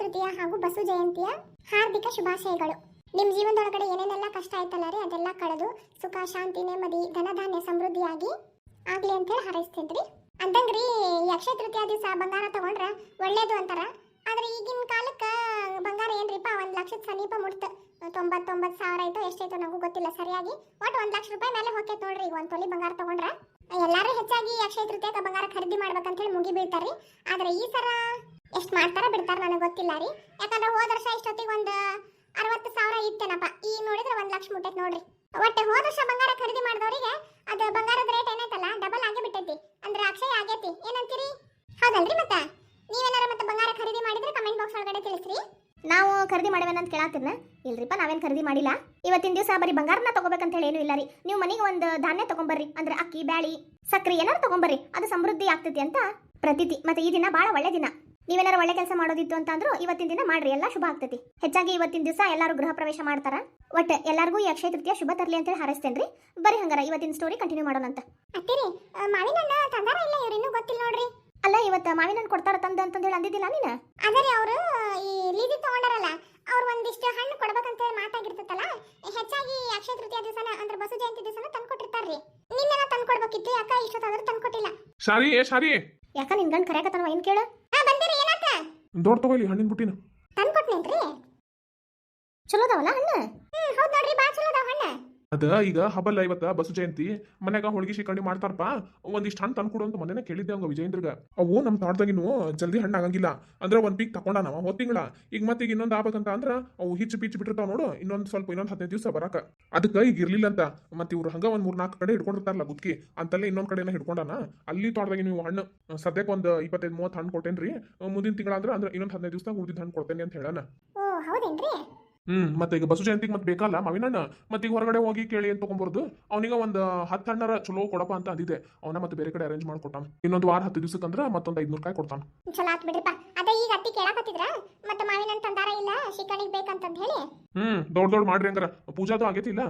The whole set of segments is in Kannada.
ತೃತೀಯ ಹಾಗೂ ಬಸು ಜಯಂತಿಯ ಹಾರ್ದಿಕ ಶುಭಾಶಯಗಳು. ನಿಮ್ಮ ಜೀವನದೊಳಗಡೆ ಏನೇನೆಲ್ಲ ಕಷ್ಟ ಆಯ್ತಲ್ಲ ರೀ? ಅದೆಲ್ಲ ಕಳೆದು ಸುಖ, ಶಾಂತಿ, ನೆಮ್ಮದಿ, ಧನಧಾನ್ಯ, ಸಮೃದ್ಧಿಯಾಗಿ ಆಗ್ಲಿ ಅಂತ ಹೇಳಿ ಹಾರೈಸ್ತೀನಿ ಅಂದಂಗ್ರಿ, ಯಕ್ಷ ತೃತೀಯ ದಿವಸ ಬಂಗಾರ ತಗೊಂಡ್ರ ಒಳ್ಳೇದು ಅಂತಾರ. ಆದ್ರೆ ಈಗಿನ ಕಾಲಕ್ಕೆ ಬಂಗಾರ ಏನ್ರಿಪ್ಪ ಒಂದ್ ಲಕ್ಷದ ಸಮೀಪ ಮುಟ್ತ. ತೊಂಬತ್ತೊಂಬತ್ತು ಸಾವಿರ ಆಯ್ತು ಎಷ್ಟಾಯ್ತು ನನಗೂ ಗೊತ್ತಿಲ್ಲ ಸರಿಯಾಗಿ. ಒಟ್ಟು ಒಂದ್ ಲಕ್ಷ ರೂಪಾಯಿ ಮೇಲೆ ಹೋಗ್ತೈತೆ ನೋಡ್ರಿ ಈಗ ಒಂದ್ ತೊಲಿ ಬಂಗಾರ ತಗೊಂಡ್ರ. ಎಲ್ಲಾರು ಹೆಚ್ಚಾಗಿ ಅಕ್ಷಯ ತೃತೀಯಕ್ಕೆ ಬಂಗಾರ ಖರೀದಿ ಮಾಡ್ಬೇಕಂತ ಹೇಳಿ ಮುಗಿ ಬೀಳ್ತಾರ್ರಿ ಆದ್ರೆ ಈ ಸರ ಎಷ್ಟ್ ಮಾಡ್ತಾರ ಬಿಡ್ತಾರ ನನಗೆ ಗೊತ್ತಿಲ್ಲ ರೀ. ಯಾಕಂದ್ರೆ ಹೋದ ವರ್ಷ ಇಷ್ಟೊತ್ತಿಗೆ ಒಂದು ಅರವತ್ತು ಸಾವಿರ ಇತ್ತೇನಪ್ಪ. ಈ ನೋಡಿದ್ರೆ ಒಂದು ಲಕ್ಷ ಮುಟ್ಟೈತೆ ನೋಡ್ರಿ. ಒಟ್ಟೆ ಹೋದ ವರ್ಷ ಬಂಗಾರ ಖರೀದಿ ಮಾಡಿದವರಿಗೆ ಅದು ಬಂಗಾರದ ರೇಟ್ ಏನೈತಲ್ಲ ಡಬಲ್ ಆಗಿ ಬಿಟ್ಟೈತಿ. ಅಂದ್ರೆ ಅಕ್ಷಯ ಆಗೈತಿ. ಏನಂತೀರಿ? ಹೌದಲ್ರಿ ಮತ್ತೆ? ನೀವೇನಾರ ಮತ್ತೆ ಬಂಗಾರ ಖರೀದಿ ಮಾಡಿದ್ರೆ ಕಮೆಂಟ್ ಬಾಕ್ಸ್ ಒಳಗಡೆ ತಿಳಿಸ್ರಿ. ನಾವು ಖರೀದಿ ಮಾಡೇವೇನ ಅಂತ ಕೇಳಾತಿರ್ನ ಇಲ್ರಿಪ್ಪ, ನಾವೇನ್ ಖರೀದಿ ಮಾಡಿಲ್ಲ. ಇವತ್ತಿನ ದಿವಸ ಬರೀ ಬಂಗಾರನ ತಗೋಬೇಕಂತ ಹೇಳಿ ಏನೂ ಇಲ್ಲ ರೀ. ನೀವು ಮನೆಗೆ ಒಂದು ಧಾನ್ಯ ತಗೊಂಬರ್ರಿ. ಅಂದ್ರೆ ಅಕ್ಕಿ, ಬ್ಯಾಳಿ ಸಕ್ಕರೆ ಏನಾರು ತಗೊಂಬರ್ರಿ. ಅದು ಸಮೃದ್ಧಿ ಆಗ್ತೈತಿ ಅಂತ ಪ್ರತೀತಿ. ಮತ್ತೆ ಈ ದಿನ ಬಹಳ ಒಳ್ಳೆ ದಿನ. ನೀವೇನಾರು ಒಳ್ಳೆ ಕೆಲಸ ಮಾಡೋದಿತ್ತು ಅಂತಂದ್ರು ಇವತ್ತಿನ ದಿನ ಮಾಡ್ರಿ ಎಲ್ಲ ಶುಭ ಆಗ್ತೈತಿ. ಹೆಚ್ಚಾಗಿ ಇವತ್ತಿನ ದಿವಸ ಎಲ್ಲರೂ ಗೃಹ ಪ್ರವೇಶ ಮಾಡ್ತಾರ. ಒಟ್ಟ ಎಲ್ಲರಿಗೂ ಈ ಅಕ್ಷಯ ತೃತೀಯ ಶುಭ ತರ್ಲಿ ಅಂತೇಳಿ ಹಾರೈಸ್ತೇನ್ರಿ. ಬರೀ ಹಂಗಾರ ಇವತ್ತಿನ ಸ್ಟೋರಿ ಕಂಟಿನ್ಯೂ ಮಾಡೋಣಂತ ಅತ್ತಿರಿ ಆ, ಮಾವಿನ ಹಣ್ಣ ತಂದಾರ ಇಲ್ಲ ಇವ್ರು ಇನ್ನೂ ಗೊತ್ತಿಲ್ಲ ನೋಡ್ರಿ? ಅಲ್ಲ ಇವತ್ತು ಮಾವಿನ ಹಣ್ಣು ಕೊಡ್ತಾರ ತಂದು ಅಂತಂದೇಳಿ ಅಂದಿದ್ದಿಲ್ಲ ನೀನು? ಆದರೆ ಅವರು ಈ ಲೀದಿ ತಗೊಂಡಾರಲ್ಲ ಅವ್ರು ಒಂದಿಷ್ಟು ಹಣ್ಣು ಕೊಡ್ಬೇಕಂತ ಹೇಳಿ ಮಾತಾಗಿರ್ತೈತಲ್ಲ ಹೆಚ್ಚಾಗಿ ಅಕ್ಷಯ ತೃತೀಯ ದಿವಸನ ಅಂದ್ರೆ ಬಸು ಜಯಂತಿ ದಿವಸನ ತಂದ್ಕೊಟ್ಟಿರ್ತಾರ್ರಿ. ನಿನ್ನೆನ ತಂದ್ಕೊಡ್ಬೇಕಿತ್ತು ಯಾಕ ಇಷ್ಟೊತ್ತಾದ್ರೂ ತಂದ್ಕೊಟ್ಟಿಲ್ಲ. ಕೊಟ್ಟಿಲ್ಲ ಏ ಶಾರಿ ಯಾಕ ನಿನ್ ಗಂಡ್ ಕರೆಯಕತ್ತಾನ ಏನ್ ಕೇಳು? ಹಾ ಬಂದಿರಿ ಏನಕ್ಕ ದೊಡ್ಡ ತಗೋಲಿ ಹಣ್ಣಿನ ಬುಟ್ಟಿನ. ತಂದ್ಕೊಟ್ನೇನ್ರಿ? ಚಲೋ ಅದಾವಲ್ಲ ಹಣ್ಣು? ಹ್ಮ್ ಹೌದ್ ನೋಡ್ರಿ ಬಾ ಚಲೋ ಅದಾವ ಹಣ್ಣ. ಅದ ಈಗ ಹಬ್ಬಲ್ಲ ಇವತ್ತ ಬಸು ಜಯಂತಿ. ಮನ್ಯಾಗ ಹೋಳಿಗೆ ಶಿಕಂಡಿ ಮಾಡ್ತಾರಪ್ಪ ಒಂದಿಷ್ಟು ಹಣ್ಣು ತಂದ್ಕೊಡು ಅಂತ ಮೊನ್ನೆ ಕೇಳಿದ್ದೆ ಅವಂಗ ವಿಜಯೇಂದ್ರಗ. ಅವು ನಮ್ಮ ತೋಟದಾಗಿನು ಜಲ್ದಿ ಹಣ್ಣು ಆಗಂಗಿಲ್ಲ. ಅಂದ್ರೆ ಒಂದು ಪೀಕ್ ತಕೊಂಡ ನಾವ ಹೋದ್ ತಿಂಗಳ. ಈಗ ಮತ್ತೆ ಈಗ ಇನ್ನೊಂದು ಆಗ್ಬೇಕಂತ ಅಂದ್ರ ಅವು ಹಿಚ್ಚು ಪೀಚ್ ಬಿಟ್ಟಿರ್ತಾವ ನೋಡು. ಇನ್ನೊಂದು ಸ್ವಲ್ಪ ಇನ್ನೊಂದು ಹದಿನೈದು ದಿವಸ ಬರಾಕ. ಅದಕ್ಕೆ ಈಗ ಇರ್ಲಿಲ್ಲ ಅಂತ. ಮತ್ತೆ ಇವ್ರು ಹಂಗ ಒಂದು ಮೂರ್ನಾಲ್ಕು ಕಡೆ ಹಿಡ್ಕೊಂಡಿರ್ತಾರಲ್ಲ ಗುತ್ಕಿ. ಅಂತಲ್ಲೇ ಇನ್ನೊಂದು ಕಡೆನ ಹಿಡ್ಕೊಂಡಾನ. ಅಲ್ಲಿ ತೋಟದಾಗಿ ನೀವು ಹಣ್ಣು. ಸದ್ಯಕ್ಕೆ ಒಂದು ಇಪ್ಪತ್ತೈದು, ಮೂವತ್ತು ಹಣ್ಣು ಕೊಟ್ಟೇನ್ರಿ. ಮುಂದಿನ ತಿಂಗಳ ಅಂದ್ರೆ ಅಂದ್ರೆ ಇನ್ನೊಂದ್ ಹದಿನೈದು ದಿವಸ ಉಳಿದಿದ್ದ ಹಣ್ಣು ಕೊಡ್ತೇನೆ ಅಂತ ಹೇಳಣ ಹ್ಮ್. ಮತ್ತೆ ಈಗ ಬಸು ಜಯಂತಿಗೆ ಮತ್ತೆ ಬೇಕಲ್ಲ? ಮಾವಿನಣ್ಣ ಮತ್ತೆ ಈಗ ಹೊರಗಡೆ ಹೋಗಿ ಕೇಳಿ ಅಂತ ತಗೊಂಬರ್ದು. ಅವನಿಗ ಒಂದು ಹತ್ತು ಹಣ್ಣರ ಚಲೋ ಕೊಡಪ್ಪ ಅಂತ ಅಂದಿದೆ ಅವನ ಮತ್ತೆ ಬೇರೆ ಕಡೆ ಅರೇಂಜ್ ಮಾಡ್ಕೊಟ್ಟಾನ. ಇನ್ನೊಂದು ವಾರ ಹತ್ತು ದಿವಸಕ್ಕಂದ್ರೆ ಮತ್ತೊಂದು ಐದ್ನೂರು ಕಾಯಿ ಕೊಡ್ತಾನ. ಚಲೋ ಆತ್ ಬಿಡ್ರಿಪ್ಪ. ಅದ ಈಗ ಅತ್ತಿ ಕೇಳಾಕತ್ತಿದ್ರ ಮತ್ತೆ ಮಾವಿನ ತಂದಾರ ಇಲ್ಲ ಶಿಕಣಿಗ್ ಬೇಕಂತಂದ್ ಹೇಳಿ. ಹ್ಮ್ ದೊಡ್ಡ ದೊಡ್ಡ ಮಾಡ್ರಿ ಹಂಗಾರ ಪೂಜಾದು ಆಗೈತಿ ಇಲ್ಲ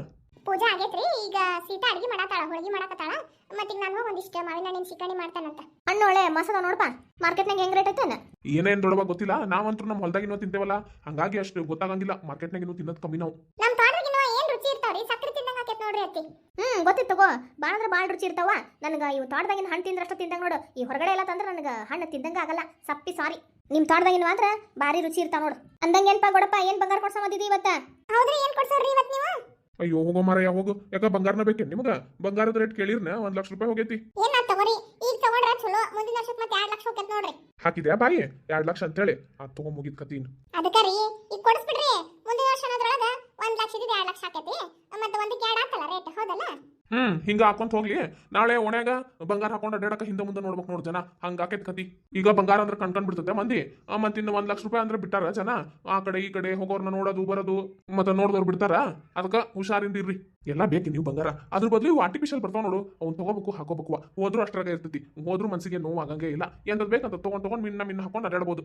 ಪೂಜಾ ಆಗೈತ್ರಿ. ಈಗ ಸೀತಾ ಅಡಿಗೆ ಮಾಡತ್ತಾಳ ಹೋಳಿಗೆ ಮಾಡಕತ್ತಾಳ. ಮತ್ತೆ ಈಗ ನಾನು ಒಂದಿಷ್ಟು ಮಾವಿನ ಹಣ್ಣಿನ ಸಿಕ್ಕಣಿ ಮಾಡ್ತಾನಂತ. ಹಣ್ಣು ಒಳ್ಳೆ ಮಸದ ನೋಡಪ್ಪ. ಮಾರ್ಕೆಟ್ನಾಗ ಹೆಂಗ್ ರೇಟ್ ಐತೇನ ಏನೇನ್ ದೊಡ್ಡವ ಗೊತ್ತಿಲ್ಲ. ನಾವಂತೂ ನಮ್ಮ ಹೊಲದಾಗಿನೂ ತಿಂತೇವಲ್ಲ. ಹಂಗಾಗಿ ಅಷ್ಟು ಗೊತ್ತಾಗಂಗಿಲ್ಲ. ಮಾರ್ಕೆಟ್ನಾಗಿನೂ ತಿನ್ನೋದು ಕಮ್ಮಿ ನಾವು ನಮ್ಮ ತೋಟದಾಗಿನ ಏನ್ ರುಚಿ ಇರ್ತಾವ್ರಿ? ಸಕ್ಕರೆ ತಿಂದಂಗ ಆಕೈತೆ ನೋಡ್ರಿ ಅತ್ತಿ. ಹ್ಮ್ ಗೊತ್ತಿತ್ತು ತಗೋ. ಭಾಳ ಅಂದ್ರೆ ಭಾಳ ರುಚಿ ಇರ್ತಾವ. ನನಗೆ ಇವು ತೋಟದಾಗಿನ ಹಣ್ಣು ತಿಂದ್ರಷ್ಟು ತಿಂದಂಗ ನೋಡು. ಈ ಹೊರಗಡೆ ಎಲ್ಲ ತಂದ್ರೆ ನನಗೆ ಹಣ್ಣು ತಿಂದಂಗ ಆಗಲ್ಲ. ಸಪ್ಪಿ ಸಾರಿ. ನಿಮ್ ತೋಟದಾಗಿನ ಮಾತ್ರ ಭಾರಿ ರುಚಿ ಇರ್ತಾವ ನೋಡು. ಅಂದಂಗ ಏನ್ಪಾ ಗೊಡಪ್ಪ? ಏನ್ ಬಂಗಾರ ಕೊಡ್ಸಮದಿದಿ ಇವತ್ತ? ಹೌದ್ರಿ ಏನ್ ಕೊಡ್ಸೋರಿ ಇವತ್ ನೀವು? ಅಯ್ಯೋ ಹೋಗೋ ಮಾರ ಯಾವಾಗ ಯಾಕ ಬಂಗಾರನ ಬೇಕೆ ನಿಮ್ಗ? ಬಂಗಾರದ ರೇಟ್ ಕೇಳಿರ್ನ? ಒಂದ್ ಲಕ್ಷ ರೂಪಾಯಿ ಹೋಗೈತಿ. ಏನ್ ತಗೋರಿ? ಈಗ ತಗೊಂಡ್ರ ಚಲೋ. ಮುಂದಿನ ವರ್ಷಕ್ಕೆ ಮತ್ತೆ ಎರಡ್ ಲಕ್ಷ ಹೋಗತ್ ನೋಡ್ರಿ. ಹಾಕಿದ್ಯಾ ಬಾಯಿ? ಎರಡ್ ಲಕ್ಷ ಅಂತೇಳಿ. ಹೇಳಿ ಆ ತಗೋ ಕತೀನ್ ಅದಕ್ಕ ರೀ ಈಗ ಕೊಡಿಸ್ಬಿಡ್ರಿ. ಮುಂದಿನ ವರ್ಷ ಅನ್ನೋದ್ರೊಳಗ ಒಂದ್ ಲಕ್ಷದಿಂದ ಎರಡ್ ಲಕ್ಷ ಆಕೈತಿ. ಮತ್ತೆ ಒಂದಕ್ಕೆ ಎರಡ್ ಆತಲ್ಲ ರೇಟ್ ಹೌದಲ್ಲ? ಹ್ಮ್. ಹಿಂಗ ಹಾಕೊಂತ ಹೋಗ್ಲಿ. ನಾಳೆ ಒಣ್ಯಾಗ ಬಂಗಾರ ಹಾಕೊಂಡು ಅಡ್ಡಾಡಕ ಹಿಂದೆ ಮುಂದೆ ನೋಡ್ಬೇಕು ನೋಡ್ ಜನ. ಹಂಗ ಆಕೈತ್ ಕತಿ. ಈಗ ಬಂಗಾರ ಅಂದ್ರೆ ಕಣ್ಕೊಂಡ್ ಬಿಡ್ತದೆ ಮಂದಿ. ಆ, ಮತ್ತ್ ಇನ್ನು ಒಂದ್ ಲಕ್ಷ ರೂಪಾಯಿ ಅಂದ್ರೆ ಬಿಟ್ಟಾರ ಜನ. ಆ ಕಡೆ ಈ ಕಡೆ ಹೋಗೋರ್ನ ನೋಡೋದು ಬರೋದು ಮತ್ತೆ ನೋಡಿದವ್ರು ಬಿಡ್ತಾರ. ಅದಕ್ಕ ಹುಷಾರಿಂದ ಇರ್ರಿ. ಎಲ್ಲ ಬೇಕು ನೀವು ಬಂಗಾರ. ಅದ್ರ ಬದಲು ಇವು ಆರ್ಟಿಫಿಷಿಯಲ್ ಬರ್ತಾವ ನೋಡು. ಅವ್ನು ತಗೋಬೇಕು ಹಾಕೋಬೇಕು. ಹೋದ್ರು ಅಷ್ಟ್ರಾಗ ಇರ್ತೈತಿ. ಹೋದ್ರು ಮನ್ಸಿಗೆ ನೋವು ಆಗಂಗೆ ಇಲ್ಲ. ಎಂತದ್ ಬೇಕಂತ ತಗೊಂಡ್ ತಗೊಂಡ್ ಮಿನ್ನ ಮಿನ್ನ ಹಾಕೊಂಡು ಅಡ್ಡಾಡ್ಬೋದು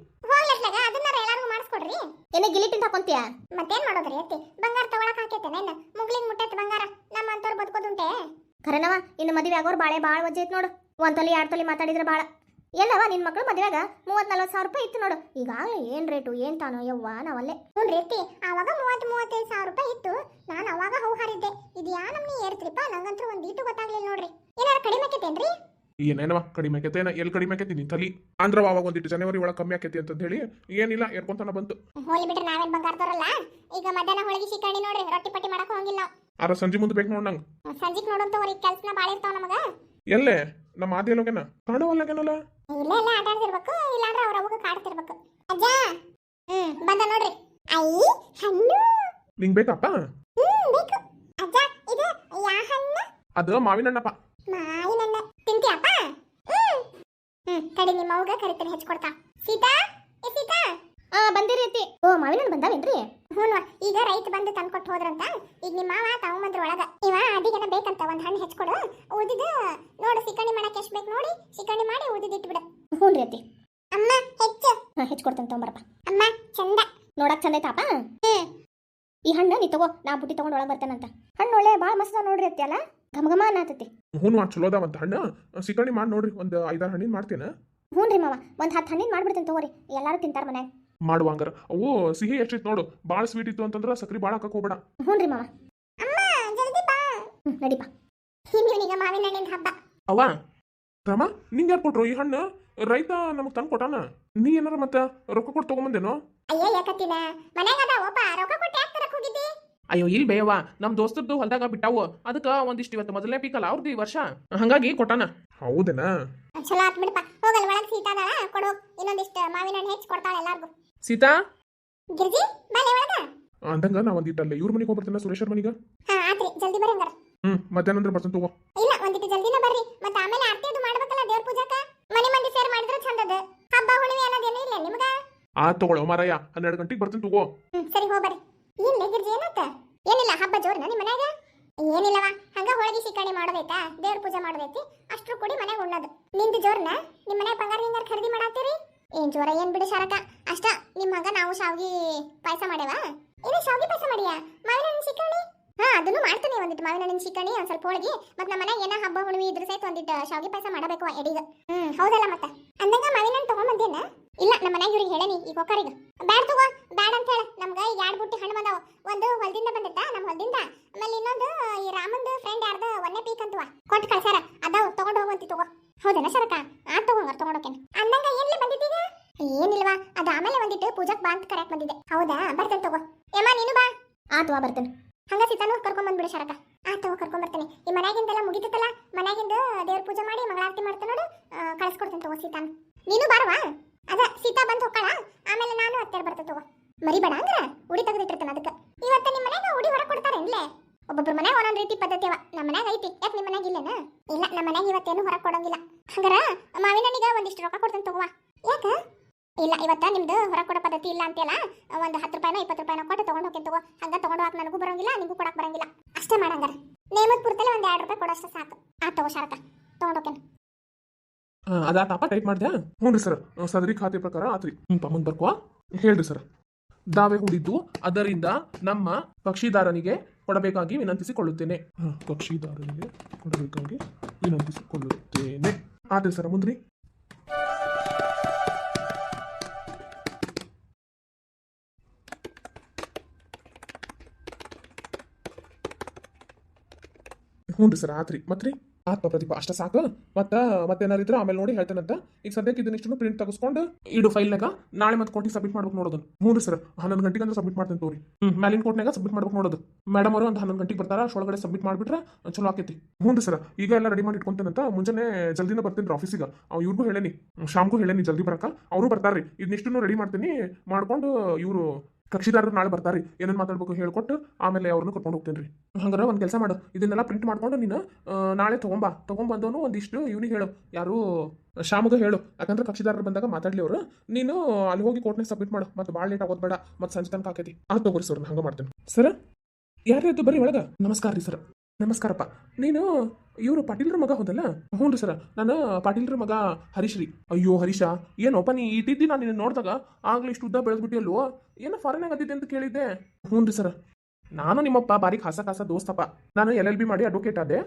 ಏನೇ ಗಿಲಿಟಿಂದ ಹಾಕೊಂತೀಯ? ಮತ್ತೇನ್ ಮಾಡೋದ್ರಿ ಅತ್ತಿ? ಬಂಗಾರ ತಗೊಳಕ್ ಹಾಕೈತೇನೇನ್ ಮುಗ್ಲಿಗ್ ಮುಟ್ಟೈತೆ ಬಂಗಾರ. ನಮ್ಮ ಅಂತವ್ರು ಬದುಕೋದುಂಟೆ. ಖರೇನವ ಇನ್ನು ಮದುವೆ ಆಗೋರು ಬಾಳೆ ಭಾಳ ವಜ್ಜೆ ಐತ್ ನೋಡು. ಒಂದ್ ತೊಲಿ ಎರಡು ತೊಲಿ ಮಾತಾಡಿದ್ರೆ ಭಾಳ ಎಲ್ಲವ ನಿನ್ ಮಕ್ಳು ಮದುವೆಗ ಮೂವತ್ ನಲ್ವತ್ ಸಾವಿರ ರೂಪಾಯಿ ಇತ್ತು ನೋಡು. ಈಗಾಗಲೇ ಏನ್ ರೇಟು ಏನ್ ತಾನೋ? ಯವ್ವ ನಾವಲ್ಲೇ. ಹ್ಞೂ ಅತ್ತಿ ಆವಾಗ ಮೂವತ್ತು ಮೂವತ್ತೈದು ಸಾವಿರ ರೂಪಾಯಿ ಇತ್ತು. ನಾನು ಅವಾಗ ಹೂ ಹಾರಿದ್ದೆ ಇದು ಯಾ ನಮ್ನಿ ಏರ್ತ್ರಿಪ್ಪ? ನಂಗಂತೂ ಒಂದ್ ಈಟು ಗೊತ್ತಾಗ್ಲಿಲ್ಲ ನೋಡ್ರಿ. ಏನಾರ ಕಡಿಮೆ ಆಕೈತೇನ್ರಿ? ಏನೇನವ ಕಡಿಮೆ ಆಕೈತೆ ಏನ ಎಲ್ಲಿ ಕಡಿಮೆ ಆಕೈತಿ ನಿನ್ ತಲಿ? ಅಂದ್ರ ಅವಾಗ ಒಂದಿಟ್ಟು ಜನವರಿ ಒಳಗೆ ಕಮ್ಮಿ ಆಕೈತಿ ಅಂತ ಹೇಳಿ ಏನಿಲ್ಲ ಏರ್ಕೊಂತಾನ ಬಂತು. ಹೋಲಿ ಬಿಟ್ರೆ ನಾವೇನ್ ಬಂಗಾರ ತರಲ್ಲ ಈಗ ಮಧ್ಯಾಹ್ನ ಹೋಳಿಗೆ ಸಿಕ್ಕಂಡಿ ನೋಡ್ರಿ ರೊಟ್ಟಿ ಪಟ್ಟಿ ಮಾಡಕ್ ಹೋಗಿಲ್ಲ ಅರ ಸಂಜೆ ಮುಂದೆ ಬೇಕು ನೋಡ್ ನಂಗೆ. ಸಂಜಿಕ್ ನೋಡಂತ ಅವ್ರಿಗೆ ಕೆಲ್ಸನ ಭಾಳ ಇರ್ತಾವ ನಮಗ. ಎಲ್ಲೇ? ನಮ್ಮ ಆದಿ ಎಲ್ಲೋಗೇನ ಕಾಣವಲ್ಲಗೇನಲ್ಲ ಇಲ್ಲ ಇಲ್ಲ ಆಟ ಆಡ್ತಿರ್ಬೇಕು ಇಲ್ಲಾಂದ್ರೆ ಅವ್ರ ಅವಾಗ ಕಾಡ್ತಿರ್ಬೇಕು. ಅಜ್ಜ! ಹ್ಮ್ ಬಂದ ನೋಡ್ರಿ. ಐ ಹಣ್ಣು. ನಿಂಗ್ ಬೇಕಪ್ಪ ಹ್ಮ್ ಬೇಕು. ಅಜ್ಜ ಇದು ಯಾ ಹಣ್ಣು? ಅದು ಮಾವಿನ ಹಣ್ಣಪ್ಪ ಮಾವಿನಣ್ಣ ತಿಂತೀಯಪ್ಪ ಹ್ಮ್ ಹ್ಮ್ ತಡಿ ನಿಮ್ಮ ಅವ್ಗ ಕರಿತೇನೆ ಹೆಚ್ಚಿಕೊಡ್ತಾ ಸೀತಾ? ಏ ಸೀತಾ? ಆ ಬಂದಿರಿ ಅತ್ತಿ. ಓ ಮಾವಿನ ಬಂದಾವೇನ್ರಿ? ಹ್ಞೂ ಈಗ ರೈತ ಬಂದು ತಂದ್ಕೊಟ್ಟು ಹೋದ್ರಂತ? ಈಗ ನಿಮ್ಮ ಮಾವ ತಗೊಂಬಂದ್ರ ಒಳಗ. ಇವ ಅದಿಗೆನ ಬೇಕಂತ ಒಂದ್ ಹಣ್ಣು ಹೆಚ್ಚಿಕೊಡು ಉದಿದ ನೋಡು ಸಿಕಣಿ ಮಾಡಕ್ ಎಷ್ಟ್ ಬೇಕು ನೋಡಿ ಸಿಕಣಿ ಮಾಡಿ ಉದಿದ್ ಇಟ್ಬಿಡು. ಹ್ಞೂ ರೀ ಅತ್ತಿ. ಅಮ್ಮ ಹೆಚ್ಚು. ಹಾ ಹೆಚ್ಚಿಕೊಡ್ತೇನೆ ತಗೊಂಬರಪ್ಪ ಅಮ್ಮ ಚಂದ. ನೋಡಕ್ ಚಂದ ಐತಾಪ ಈ ಹಣ್ಣು ನೀ ತಗೋ ನಾ ಬುಟ್ಟಿ ತಗೊಂಡ್ ಒಳಗೆ ಬರ್ತೇನಂತ. ಹಣ್ಣು ಒಳ್ಳೆ ಭಾಳ ಮಸ್ತ ನೋಡ್ರಿ ಅತ್ತಿ ಅಲ್ಲ? ಘಮ ಘಮ ಅನ್ನತತಿ. ಹ್ಞೂ ಚಲೋ ಅದಾವಂತ ಹಣ್ಣು. ಸಿಕಣಿ ಮಾಡಿ ನೋಡ್ರಿ ಒಂದು ಐದಾರು ಹಣ್ಣಿನ ಮಾಡ್ತೇನೆ. ಹ್ಞೂ ರೀ ಮಾವ ಒಂದು ಹತ್ತು ಹಣ್ಣಿನ ಮಾಡ್ಬಿಡ್ತೀನಿ ತಗೋರಿ ಎಲ್ಲಾರು ತಿಂತಾರ ಮನೆ ಮಾಡುವ ಹಂಗಾರ. ಅವು ಸಿಹಿ ಎಷ್ಟಿತ್ತು ನೋಡು ಭಾಳ ಸ್ವೀಟ್ ಇತ್ತು ಅಂತಂದ್ರೆ ಸಕ್ರಿ ಭಾಳ ಹಾಕಕ್ಕೆ ಹೋಗ್ಬೇಡ. ಹ್ಞೂ ರೀ ಮಾವ. ಅಮ್ಮ ಜಲ್ದಿ ಬಾ. ಹ್ಞೂ ನಡಿಪ ಇವನಿಗ ಮಾವಿನ ಹಣ್ಣಿನ ಹಬ್ಬ. ಅವ ರಮ ನಿಂಗೆ ಯಾರು ಕೊಟ್ರು ಈ ಹಣ್ಣು? ರೈತ ನಮಗೆ ತಂದು ಕೊಟ್ಟಾನ? ನೀ ಏನಾರ ಮತ್ತೆ ರೊಕ್ಕ ಕೊಟ್ಟು ತಗೊಂಬಂದೇನೋ? ಅಯ್ಯ ಯಾಕತ್ತಿನ? ಮನ್ಯಾಗ ಅದಾವಪ್ಪ ರೊಕ್ಕ ಕೊಟ್ಟು ಯಾಕೆ ತರಕ್ ಹೋಗಿದ್ದಿ? ಅಯ್ಯೋ ಇಲ್ಲಿ ಬೇಯವ್ವ. ನಮ್ಮ ದೋಸ್ತರದ್ದು ಹೊಲ್ದಾಗ ಬಿಟ್ಟಾವು. ಅದಕ್ಕೆ ಒಂದಿಷ್ಟು ಇವತ್ತು ಮೊದಲನೇ ಪೀಕಲ್ಲ ಅವ್ರದ್ದು ಈ ವರ್ಷ. ಹಂಗಾಗಿ ಕೊಟ್ಟಾನ. ಹೌದೇನಾ? ಚಲೋ ಆತ್ ಬಿಡಪ್ಪ. ಹೋಗಲ್ ಒಳಗ್ ಸೀತಾ ಅದಾಳ ಕೊಡು. ಇನ್ನೊಂದಿಷ್ಟು ಮಾವಿನ ಹಣ್ಣು ಹೆಚ್ಚಿ ಕೊಡ್ತಾಳೆ ಎಲ್ಲಾರ್ಗು. ಸೀತಾ? ಗಿರ್ಜಿ ಬಾಲೆ ಒಳಗ. ಅಂದಂಗ ನಾ ಒಂದಿಟ್ಟಲ್ಲ ಇವ್ರ ಮನೆಗೆ ಹೋಗ್ಬರ್ತೀನ ಸುರೇಶ್ವರ ಮನೆಗೆ? ಹಾ ಆತ್ರಿ. ಜಲ್ದಿ ಬರ್ರಿ ಹಂಗಾರ. ಹ್ಮ್ ಮಧ್ಯಾಹ್ನ ಅಂದ್ರೆ ಬರ್ತೀನಿ ತಗೋ. ಇಲ್ಲ ಒಂದಿಟ್ಟು ಜಲ್ದಿನ ಬರ್ರಿ. ಮತ್ತೆ ಆಮೇಲೆ ಆರತಿ ಅದು ಮಾಡ್ಬೇಕಲ್ಲ ದೇವ್ರ ಪೂಜಾಕ. ಮನೆ ಮಂದಿ ಸೇರ್ ಮಾಡಿದ್ರೆ ಚಂದದ ಹಬ್ಬ ಹುಣ್ಣಿಮೆ ಅನ್ನೋದೇನು ಇಲ್ಲ ನಿಮಗೆ? ಆ ತಗೊಳ್ಳೋ ಮಾರಾಯ. ಹನ್ನೆರಡು ಗಂಟೆಗೆ ಬರ್ತೀನಿ ತಗೋ. ಹ್ಮ್ ಸರಿ ಹೋಗ್ಬರ್ರಿ ಏನ್ ಗಿರ್ಜಿ ಏನಾತ? ಏನಿಲ್ಲ ಹಬ್ಬ ಜೋರ್ನ ನಿಮ್ಮ ಮನ್ಯಾಗ? ಏನಿಲ್ಲವಾ ಹಂಗ ಹೋಳಿಗೆ ಸಿಕ್ಕಣಿ ಮಾಡೋದೈತಾ? ದೇವ್ರ ಪೂಜೆ ಮಾಡೋದೈತಿ. ಅಷ್ಟ್ರು ಕೂಡಿ ಮನೆಗೆ ಉಣ್ಣೋದು. ನಿಂದು ಜೋರ್ನ? ನಿಮ್ಮ ಮನೆ ಬಂಗಾರ ಹಿಂಗಾರ ಖರೀದಿ ಮಾಡತ್ತೀರಿ? ಏನ್ ಜೋರ ಏನ್ ಬಿಡಿ ಶಾರಕ. ಅಷ್ಟ ನಿಮ್ಮ ಹಂಗ ನಾವು ಶಾವ್ಗಿ ಪಾಯಸ ಮಾಡ್ಯಾವ? ಏನು ಶಾವ್ಗಿ ಪಾಯಸ ಮಾಡಿಯಾ? ಮಾವಿನ ಹಣ್ಣಿನ ಶಿಕರಣಿ? ಹಾ, ಅದನ್ನು ಮಾಡ್ತೀನಿ ಒಂದಿಟ್ಟು ಮಾವಿನ ಹಣ್ಣಿನ ಶಿಕರಣಿ, ಒಂದ್ ಸ್ವಲ್ಪ ಹೋಳಿಗೆ ಮತ್ ನಮ್ಮ ಮನೆ ಏನ ಹಬ್ಬ, ಹುಣ್ಣಿಮೆ ಇದ್ರ ಸಹಿತ ಒಂದಿಟ್ಟು ಶಾವ್ಗಿ ಪಾಯಸ ಮಾಡಬೇಕು ಎಡಿಗ. ಹ್ಮ್, ಹೌದಲ್ಲ ಮತ್ತ? ಅಂದಂಗ ಮಾವಿನ ಹಣ್ಣು ತಗೊಂಬಂದೇನ ಇಲ್ಲ, ನಮ್ಮ ಮನ್ಯಾಗ ಇವ್ರಿಗೆ ಹೇಳೇನಿ ಈ ಕೊಕ್ಕರಿಗೆ ಬ್ಯಾಡ ತಗೋ ಬ್ಯಾಡ ಅಂತ ಹೇಳ ನಮ್ಗ ಈ ಎರಡ್ ಬುಟ್ಟಿ ಹಣ್ಣು ಬಂದಾವ. ಒಂದು ಹೊಲದಿಂದ ಆಮೇಲೆ ಇನ್ನೊಂದು ಈ ರಾಮಂದು ಫ್ರೆಂಡ್ ಯಾರ್ದ ಒಂದೇ ಪೀಕ್ ಅಂತವ ಕೊಟ್ಟು ಕಳ್ಸಾರ ಅದಾವ ತಗೊಂಡ್ ಹೋಗುವಂತಿ ತಗೋ ಹೌದೇನ ಶರಕ ಆ ತಗೊಂಗಾರ ತಗೊಂಡೋಕೇನ ಅಂದಂಗ ಏನ್ಲಿ ಬಂದಿದ್ದೀಗ ಏನಿಲ್ವಾ ಅದ ಆಮೇಲೆ ಒಂದಿಟ್ಟು ಪೂಜಾಕ್ ಬಾ ಅಂತ ಕರೆಯಕ್ ಬಂದಿದ್ದೆ ಹೌದಾ ಬರ್ತೇನೆ ತಗೋ ಏಮ್ಮ ನೀನು ಬಾ ಆತು ಬರ್ತೇನೆ. ಹಂಗ ಸೀತಾನು ಕರ್ಕೊಂಡ್ ಬಂದ್ಬಿಡು ಶರಕ ಆ ತಗೋ, ಕರ್ಕೊಂಡ್ ಬರ್ತೇನೆ. ಈ ಮನ್ಯಾಗಿಂದೆಲ್ಲ ಮುಗಿತಲ್ಲ ಮನ್ಯಾಗಿಂದ ದೇವ್ರ ಪೂಜೆ ಮಾಡಿ, ಮಂಗಳಾರತಿ ಮಾಡ್ತೇನೆ ನೋಡು ಕಳ್ಸ್ಕೊಡ್ತೇನೆ ತಗೋ ಸೀತಾನು. ನೀನು ಬಾರವಾ ಅದ, ಸೀತಾ ಬಂದು ಹೋಗ್ಕಳ? ಆಮೇಲೆ ನಾನು ಅತ್ತೆ ಬರ್ತೇನೆ ತಗೋ. ಮರಿಬೇಡ ಅಂದ್ರ ಉಡಿ ತೆಗೆದಿಟ್ಟಿರ್ತೇನೆ ಅದಕ್ಕೆ. ಇವತ್ತ ನಿಮ್ಮ ಮನ್ಯಾಗ ಉಡಿ ಹೊರ ಕೊಡ್ತಾರೆ ಇಲ್ಲೇ ಒಬ್ಬೊಬ್ರ ಮನ್ಯಾಗ ಒಂದೊಂದ್ ರೀತಿ ಪದ್ಧತಿ ಅವ ನಮ್ಮ ಮನ್ಯಾಗ ಐತಿ. ಯಾಕೆ ನಿಮ್ಮ ಮನ್ಯಾಗ ಇಲ್ಲನ? ಇಲ್ಲ ನಮ್ಮ ಮನ್ಯಾಗ ಇವತ್ತೇನು ಹೊರಗೆ ಕೊಡಂಗಿಲ್ಲ. ಹಂಗಾರ ಮಾವಿನ ಹಣ್ಣಿಗೆ ಒಂದಿಷ್ಟು ರೊಕ್ಕ ಕೊಡ್ತೇನೆ ತಗೋವಾ. ಯಾಕ? ಇಲ್ಲ, ಇವತ್ತ ನಿಮ್ದು ಹೊರಗೆ ಕೊಡೋ ಪದ್ಧತಿ ಇಲ್ಲ ಅಂತೆಲ್ಲ ಒಂದು ಹತ್ತು ರೂಪಾಯಿನೋ ಇಪ್ಪತ್ತು ರೂಪಾಯಿನೋ ಕೊಟ್ಟು ತಗೊಂಡು ಹೋಗಿ ತಗೋ. ಹಂಗ ತಗೊಂಡು ಹೋಗಕ್ ನನಗೂ ಬರಂಗಿಲ್ಲ, ನಿಮಗೂ ಕೊಡಕ್ ಬರಂಗಿಲ್ಲ. ಅಷ್ಟೇ ಮಾಡಂಗಾರ. ನೇಮದ ಪುರ್ತಲ್ಲಿ ಒಂದ್ ಎರಡು ರೂಪಾಯಿ ಕೊಡೋಷ್ಟು ಸಾಕು. ಆ, ತಗೋ ಶಾರಕ ಅದಾ ತಾಪ ಟೈಪ್ ಮಾಡ್ದೆ? ಹ್ಞೂ ರೀ ಸರ್. ಸದರಿ ಖಾತೆ ಪ್ರಕಾರ ಆತ್ರಿ. ಹ್ಞೂ ಪಮ್ಮನ್ ಬರ್ಕೋ ಹೇಳ್ರಿ ಸರ್. ದಾವೆ ಹೂಡಿದ್ದು, ಅದರಿಂದ ನಮ್ಮ ಪಕ್ಷಿದಾರನಿಗೆ ಕೊಡಬೇಕಾಗಿ ವಿನಂತಿಸಿಕೊಳ್ಳುತ್ತೇನೆ. ಕಕ್ಷಿದಾರನಿಗೆ ಕೊಡಬೇಕಾಗಿ ವಿನಂತಿಸಿಕೊಳ್ಳುತ್ತೇನೆ. ಆತ್ರಿ ಸರ್, ಮುಂದ್ರಿ. ಹ್ಞೂ ರೀ ಸರ್ ಆತ್ರಿ ಮತ್ರಿ ಆತ್ಮ ಪ್ರತಿಭಾ ಅಷ್ಟ ಸಾಕು ಮತ್ತ ಮತ್ತೇನಾರು ಇದ್ರೆ ಆಮೇಲೆ ನೋಡಿ ಹೇಳ್ತೇನಂತ. ಈಗ ಸದ್ಯಕ್ಕೆ ಇದನ್ನಿಷ್ಟು ಪ್ರಿಂಟ್ ತೆಗೆಸ್ಕೊಂಡು ಇಡು ಫೈಲ್ನಾಗ ನಾಳೆ ಮತ್ತೆ ಕೋರ್ಟಿಗೆ ಸಬ್ಮಿಟ್ ಮಾಡ್ಬೇಕು ನೋಡೋದು. ಹ್ಞೂ ರೀ ಸರ್. ಹನ್ನೊಂದು ಗಂಟೆಗೆ ಅಂದ್ರೆ ಸಬ್ಮಿಟ್ ಮಾಡ್ತೇನೆ ತೋರಿ. ಹ್ಞೂ ಮ್ಯಾಲಿನ ಕೋರ್ಟ್ನಾಗ ಸಬ್ಮಿಟ್ ಮಾಡ್ಬೇಕು ನೋಡೋದು. ಮೇಡಮ್ ಅವರು ಒಂದು ಹನ್ನೊಂದು ಗಂಟೆಗೆ ಬರ್ತಾರ ಅಷ್ಟೊಳಗಡೆ ಸಬ್ಮಿಟ್ ಮಾಡಿಬಿಟ್ರೆ ಚಲೋ ಆಕೈತಿ. ಹ್ಞೂ ರೀ ಸರ್. ಈಗ ಎಲ್ಲ ರೆಡಿ ಮಾಡಿ ಇಟ್ಕೊಂತೇನಂತ ಮುಂಜಾನೆ ಜಲ್ದಿನ ಬರ್ತೀನಿ ರೀ ಆಫೀಸಿಗೆ ಅವ್ರು ಇವ್ರಿಗೂ ಹೇಳೇನಿ. ಶಾಮ್ಗೂ ಹೇಳೇನಿ ಜಲ್ದಿ ಬರಕ. ಅವರು ಬರ್ತಾರ್ರಿ. ಇದನ್ನಿಷ್ಟು ರೆಡಿ ಮಾಡ್ತೀನಿ ಮಾಡ್ಕೊಂಡು ಇವರು ಕಕ್ಷಿದಾರರು ನಾಳೆ ಬರ್ತಾರೆ ಏನೇನು ಮಾತಾಡ್ಬೇಕು ಹೇಳ್ಕೊಟ್ಟು ಆಮೇಲೆ ಅವ್ರನ್ನ ಕರ್ಕೊಂಡು ಹೋಗ್ತೀನಿ ರೀ ಹಂಗಾರೆ ಒಂದು ಕೆಲಸ ಮಾಡು. ಇದನ್ನೆಲ್ಲ ಪ್ರಿಂಟ್ ಮಾಡ್ಕೊಂಡು ನೀನು ನಾಳೆ ತೊಗೊಂಬಾ. ತೊಗೊಂಬಂದವನು ಒಂದಿಷ್ಟು ಇವ್ನಿಗೆ ಹೇಳು. ಯಾರು ಶಾಮಗ ಹೇಳು. ಯಾಕಂದ್ರೆ ಕಕ್ಷಿದಾರರು ಬಂದಾಗ ಮಾತಾಡ್ಲಿ ಅವರು. ನೀನು ಅಲ್ಲಿ ಹೋಗಿ ಕೋರ್ಟ್ನಾಗ ಸಬ್ಮಿಟ್ ಮಾಡು. ಮತ್ತೆ ಭಾಳ ಲೇಟ್ ಆಗೋದು ಬೇಡ. ಮತ್ತೆ ಸಂಜೆ ತನಕ ಆಕೈತಿ. ಆ ತಗೋರಿ ಸರ್ ಹಂಗೆ ಮಾಡ್ತೇನೆ. ಸರ್ ಯಾರ್ಯಾರು ಬರ್ರಿ ಒಳಗ. ನಮಸ್ಕಾರ ರೀ ಸರ್. ನಮಸ್ಕಾರಪ್ಪ. ನೀನು ಇವರು ಪಾಟೀಲ್ರ ಮಗ ಹೋದಲ್ಲ? ಹ್ಞೂ ರೀ ಸರ. ನಾನು ಪಾಟೀಲ್ರ ಮಗ ಹರೀಶ್ ರೀ ಅಯ್ಯೋ ಹರೀಶ, ಏನೋಪ್ಪ ನೀ ಇಟ್ಟಿದ್ದಿ ನಾನು ನಿನ್ನ ನೋಡಿದಾಗ? ಆಗ್ಲೇ ಇಷ್ಟು ಉದ್ದ ಬೆಳೆದ್ಬಿಟ್ಟಿಯಲ್ವೋ ಏನೋ ಫಾರಿನ್ ಅದಿದ್ದೆ ಅಂತ ಕೇಳಿದ್ದೆ. ಹ್ಞೂ ರೀ ಸರ. ನಾನು ನಿಮ್ಮಪ್ಪ ಬಾರಿ ಖಾಸ ಖಾಸ ದೋಸ್ತಪ್ಪ. ನಾನು ಎಲ್ ಎಲ್ ಬಿ ಮಾಡಿ ಅಡ್ವೊಕೇಟ್ ಆದೆ.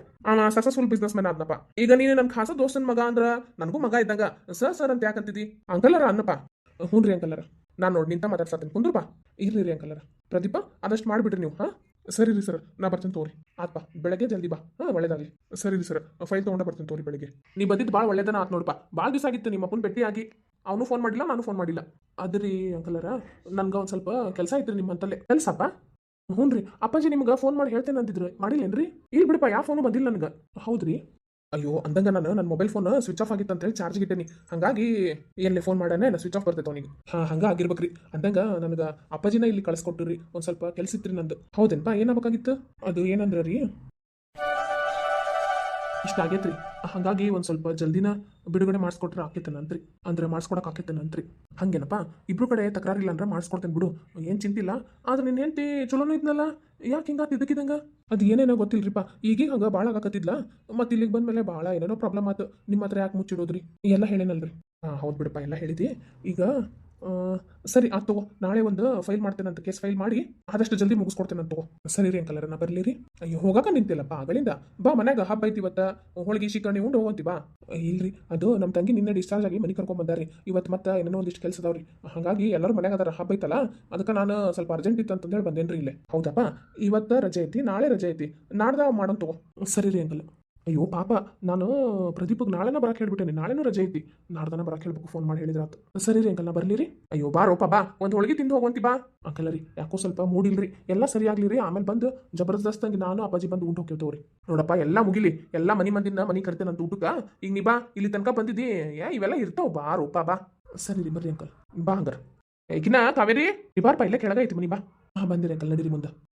ಸಕ್ಸಸ್ಫುಲ್ ಬಿಸ್ನೆಸ್ ಮ್ಯಾನ್ ಆದ್ನಪ್ಪ. ಈಗ ನೀನು ನನ್ನ ಖಾಸ ದೋಸ್ತನ ಮಗ ಅಂದ್ರ ನನಗೂ ಮಗ ಇದ್ದಂಗ ಸರ್ ಸರ್ ಅಂತ ಯಾಕಂತಿದ್ದಿ ಅಂಕಲರ ಅನ್ನಪ್ಪ. ಹ್ಞೂ ರೀ ಅಂಕಲರ. ನಾನು ನೋಡಿ ನಿಂತ ಮಾತಾಡ್ಸಾತೀನಿ. ಕುಂದ್ರಪ್ಪ ಇರ್ಲಿ ರೀ ಅಂಕಲರ. ಪ್ರದೀಪ, ಆದಷ್ಟು ಮಾಡಿಬಿಡ್ರಿ ನೀವು, ಹಾಂ? ಸರಿ ರೀ ಸರ್, ನಾ ಬರ್ತೀನಿ ತೋರಿ ಬಾ, ಬೆಳಗ್ಗೆ ಜಲ್ದಿ ಬಾ. ಹಾಂ, ಒಳ್ಳೇದಾಗಲಿ. ಸರಿ ರೀ ಸರ್ ಫೈಲ್ ತೊಗೊಂಡ ಬರ್ತೀನಿ ತೋರಿ ಬೆಳಗ್ಗೆ. ನೀ ಬಂದಿದ್ದು ಭಾಳ ಒಳ್ಳೇದನ ಆತ್ ನೋಡಪ್ಪ ಭಾಳ ದಿವಸ ಆಗಿತ್ತು, ನಿಮ್ಮ ಅಪ್ಪನ ಭೇಟಿಯಾಗಿ ಅವನು ಫೋನ್ ಮಾಡಿಲ್ಲ, ನಾನು ಫೋನ್ ಮಾಡಿಲ್ಲ. ಅದ್ರಿ ಅಂಕಲರ ನನ್ಗೆ ಒಂದು ಸ್ವಲ್ಪ ಕೆಲಸ ಐತ್ರಿ ನಿಮ್ಮಂತಲ್ಲೇ ಕೆಲಸಪ್ಪ? ಹ್ಞೂ ರೀ ಅಪ್ಪಾಜಿ ನಿಮ್ಗೆ ಫೋನ್ ಮಾಡಿ ಹೇಳ್ತೇನೆ ಅಂತಿದ್ರು ಮಾಡಿಲ್ಲೇನ್ರಿ? ಇಲ್ಲಿ ಬಿಡಪ್ಪ ಯಾವ ಫೋನು ಬಂದಿಲ್ಲ ನನಗೆ. ಹೌದ್ರಿ? ಅಯ್ಯೋ, ಅಂದಂಗ ನಾನು ನನ್ನ ಮೊಬೈಲ್ ಫೋನ್ ಸ್ವಿಚ್ ಆಫ್ ಆಗಿತ್ತು ಅಂತೇಳಿ ಚಾರ್ಜ್ ಇಟ್ಟೇನಿ. ಹಾಗಾಗಿ ಏನ್ಲಿ ಫೋನ್ ಮಾಡಾನೆ ಸ್ವಿಚ್ ಆಫ್ ಬರ್ತೈತೆ ಅವನಿಗೆ. ಹಾಂ, ಹಂಗೆ ಆಗಿರ್ಬೇಕ್ರಿ. ಅಂದಂಗ ನನಗೆ ಅಪ್ಪಾಜಿನ ಇಲ್ಲಿ ಕಳ್ಸಿಕೊಟ್ರಿ ಒಂದು ಸ್ವಲ್ಪ ಕೆಲ್ಸ ರೀ ನಂದು. ಹೌದೇನಪ್ಪ ಏನಾಗಬೇಕಾಗಿತ್ತು ಅದು ಏನಂದ್ರೆ ರೀ ಇಷ್ಟ ಆಗೈತ್ರಿ. ಹಾಗಾಗಿ ಒಂದು ಸ್ವಲ್ಪ ಜಲ್ದಿನ ಬಿಡುಗಡೆ ಮಾಡಿಸ್ಕೊಟ್ರೆ ಆಕೈತೇನಂತ್ರಿ ಅಂದ್ರೆ ಮಾಡಿಸ್ಕೊಡಕ್ಕೆ ಆಕೈತೇನಂತ್ರಿ ಹಂಗೇನಪ್ಪ? ಇಬ್ರು ಕಡೆ ತಕರಾರಿಲ್ಲ ಅಂದ್ರೆ ಮಾಡಿಸ್ಕೊಡ್ತೇನೆ ಬಿಡು. ಏನು ಚಿಂತಿಲ್ಲ ಆದ್ರೆ ನಿನ್ನ ಹೆಂಡತಿ ಚಲೋನು ಇದ್ನಲ್ಲ. ಯಾಕೆ ಹಿಂಗಾತ್ ಇದಕ್ಕಿದಂಗ ಅದು ಏನೇನೋ ಗೊತ್ತಿಲ್ರಿಪ್ಪ. ಈಗೀಗ ಹಂಗ ಭಾಳ ಆಗಕತ್ತಿದ್ಲ. ಮತ್ತೆ ಇಲ್ಲಿಗೆ ಬಂದ್ಮೇಲೆ ಭಾಳ ಏನೇನೋ ಪ್ರಾಬ್ಲಮ್ ಆತು. ನಿಮ್ಮ ಹತ್ರ ಯಾಕೆ ಮುಚ್ಚಿಡೋದ್ರಿ? ಎಲ್ಲ ಹೇಳೇನಲ್ರಿ. ಹಾಂ, ಹೌದು ಬಿಡಪ್ಪ. ಎಲ್ಲ ಹೇಳಿದಿ. ಈಗ ಸರಿ ಆತ್ ತಗೋ. ನಾಳೆ ಒಂದು ಫೈಲ್ ಮಾಡ್ತೇನೆ ಅಂತ ಕೇಸ್ ಫೈಲ್ ಮಾಡಿ, ಆದಷ್ಟು ಜಲ್ದಿ ಅಂತ ತಗೋ. ಸರಿ ರೀ ಅಂಕಲ್ ನಾ ಬರ್ಲಿ ರೀ. ಅಯ್ಯೋ, ಹೋಗಾಕ ನಿಂತಿಲ್ಲಪ್ಪ, ಆಗಳಿಂದ. ಬಾ, ಮನ್ಯಾಗ ಹಬ್ಬ ಐತಿ ಇವತ್ತ. ಹೋಳಿಗೆ ಶಿಕರಣಿ ಉಂಡು ಹೋಗಂತಿ ಬಾ. ಇಲ್ರಿ, ಅದು ನಮ್ಮ ತಂಗಿ ನಿನ್ನೆ ಡಿಸ್ಚಾರ್ಜ್ ಆಗಿ ಮನೆ ಕರ್ಕೊಂಡ್ ಬಂದಾರಿ. ಇವತ್ತು ಮತ್ತೆ ಏನೋ ಒಂದಿಷ್ಟು ಕೆಲಸ ಅದಾವ್ರಿ. ಹಾಗಾಗಿ ಎಲ್ಲರೂ ಮನ್ಯಾಗ ಅದರ, ಹಬ್ಬ ಐತಲ್ಲ, ಅದಕ್ಕೆ ನಾನು ಸ್ವಲ್ಪ ಅರ್ಜೆಂಟ್ ಇತ್ತು ಅಂತಂದೇಳಿ ಬಂದೇನ್ರಿ ಇಲ್ಲೇ. ಹೌದಪ್ಪ, ಇವತ್ತ ರಜೆ ಐತಿ, ನಾಳೆ ರಜೆ ಐತಿ. ನಾಡ್ದ ಮಾಡೋಣ ತಗೋ. ಸರಿ ರೀ ಅಂಕಲ್. ಅಯ್ಯೋ, ಪಾಪ, ನಾನು ಪ್ರದೀಪಗೆ ನಾಳೆನ ಬರಕ್ಕೆ ಹೇಳ್ಬಿಟ್ಟೇನೆ. ನಾಳೆನೂ ರಜೆ ಐತಿ. ನಾಡ್ದನ ಬರಕ್ಕೆ ಹೇಳ್ಬೇಕು, ಫೋನ್ ಮಾಡಿ ಹೇಳಿದ್ರಾತು ಸರಿ ರೀ ಅಂಕಲ್ ನಾ ಬರ್ಲಿ ರೀ. ಅಯ್ಯೋ ಬಾರೋಪ ಬಾ. ಒಂದು ಹೋಳಿಗೆ ತಿಂದು ಹೋಗಂತಿ ಬಾ. ಅಂಕಲ್ ರೀ ಯಾಕೋ ಸ್ವಲ್ಪ ಮೂಡಿಲ್ರಿ. ಎಲ್ಲ ಸರಿ ರೀ. ಆಮೇಲೆ ಬಂದು ಜಬರ್ದಸ್ತಂಗೆ ನಾನು, ಅಪ್ಪಾಜಿ ಬಂದು ಊಟ ಹೋಗ್ತೇವ್ರಿ ನೋಡಪ್ಪ, ಎಲ್ಲ ಮುಗಿಲಿ. ಎಲ್ಲ ಮನಿ ಮಂದಿನ ಮನಿ ಕರ್ತೇನೆ ಅಂತ ಊಟಕ್ಕೆ. ಈಗ ನೀ ಬಾ, ಇಲ್ಲಿ ತನಕ ಬಂದಿದ್ದಿ ಯಾ ಇವೆಲ್ಲ ಇರ್ತಾವ. ಬಾ ರೂಪ, ಬಾ. ಸರಿ ರೀ, ಬರ್ರಿ ಅಂಕಲ್. ಬಾ ಹಂಗಾರ. ಈಗಿನ ಕಾವೇರಿ ಬಾರಪ್ಪ ಇಲ್ಲೇ ಕೆಳಗೈತಿ ಮನಿ, ಬಾ. ಬಂದಿರಿ ಅಂಕಲ್, ನಡೀರಿ ಮುಂದೆ.